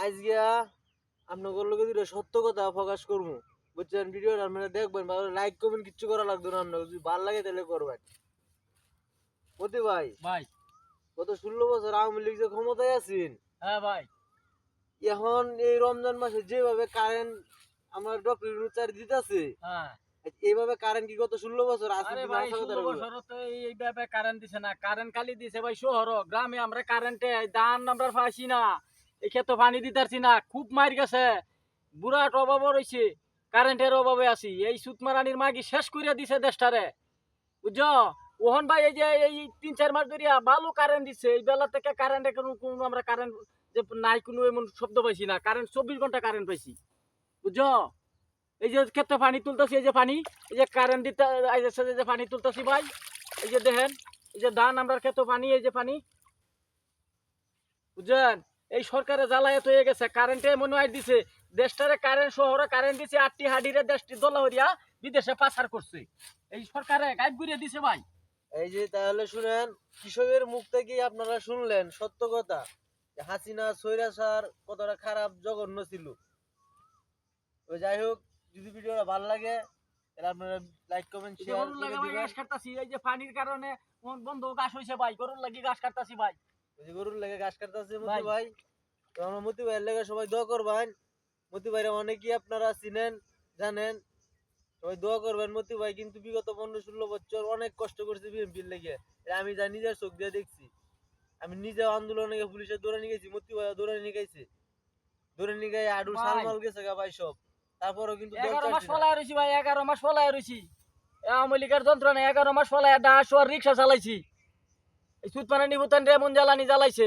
আজকে আপনাদের লোকে দুটো সত্য কথা প্রকাশ করব। বুঝছেন? ভিডিওটা আপনারা দেখবেন ভালো লাইক কমেন্ট কিচ্ছু করা লাগবে না আপনার যদি ভালো লাগে তাহলে করবেন। মতি ভাই ভাই। গত ষোলো বছর আওয়ামী লীগ যে ক্ষমতায় আছেন হ্যাঁ ভাই। এখন এই রমজান মাসে যেভাবে কারেন্ট আমার ডক্টর দিতেছে হ্যাঁ। এইভাবে কারেন্ট কি গত ষোলো বছর আছে আরে ভাই ষোলো বছর তো এই- এইভাবে কারেন্ট দিছে না। কারেন্ট খালি দিছে ভাই শহর গ্রামে আমরা কারেন্টে ধান আমরা পাইছি না। এই ক্ষেত্রে পানি দিতে পারছি না, খুব মার গেছে। বুড়াট অভাব রয়েছে কারেন্টের অভাবে আছি। এই সুতমারানির মাগি শেষ করে দিছে দেশটারে। বুঝছ? ওহন ভাই, এই যে এই তিন চার মাস ধরিয়া ভালো কারেন্ট দিছে, এই বেলা থেকে কারেন্টে কোনো কোনো আমরা কারেন্ট যে নাই কোনো এমন শব্দ পাইছি না। কারেন্ট চব্বিশ ঘণ্টা কারেন্ট পাইছি। বুঝছ? এই যে ক্ষেত্রে পানি তুলতেছি, এই যে পানি, এই যে কারেন্ট দিতে যে পানি তুলতেছি ভাই, এই যে দেখেন, এই যে ধান আমরা ক্ষেত্রে পানি, এই যে পানি। বুঝছেন? এই সরকারে জ্বালা এত হয়ে গেছে কারেন্টে মনে হয় দিছে। দেশটারে কারেন্ট শহরে কারেন্ট দিছে আটটি হাডিরে দেশটি দোলা হরিয়া বিদেশে পাচার করছে। এই সরকারে গাইব ঘুরিয়ে দিছে ভাই। এই যে তাহলে শুনেন কৃষকের মুখ থেকেই আপনারা শুনলেন সত্য কথা। যে হাসিনা সৈরাসার কতটা খারাপ জঘন্য ছিল। তো যাই হোক যদি ভিডিওটা ভালো লাগে তাহলে আপনারা লাইক কমেন্ট শেয়ার করে দিবেন। কাটতাছি এই যে পানির কারণে বন্ধ ঘাস হয়েছে ভাই গরুর লাগি ঘাস কাটতাছি ভাই। গরুর লেগে ঘাস কাটতেছে মতি ভাই। তো আমরা মতি ভাইয়ের লেগে সবাই দোয়া করবেন। মতি ভাইরা অনেকেই আপনারা চিনেন জানেন। সবাই দোয়া করবেন মতি ভাই কিন্তু বিগত পনেরো ষোলো বছর অনেক কষ্ট করছে লেগে। আমি যা নিজের চোখ দিয়ে দেখছি। আমি নিজে আন্দোলনে পুলিশের দৌড়ে নিয়ে গেছি মতি ভাই দৌড়ে নিয়ে গেছে। দৌড়ে নিয়ে গিয়ে ভাই। সালমাল গেছে গা ভাই সব। তারপরেও কিন্তু এগারো মাস ফলায় রয়েছি ভাই এগারো মাস ফলায় রয়েছি আওয়ামী লীগের যন্ত্রণা এগারো মাস ফলায় ডাস রিক্সা চালাইছি। সুতপানা নিবুতান রেমন জ্বালানি জ্বালাইছে।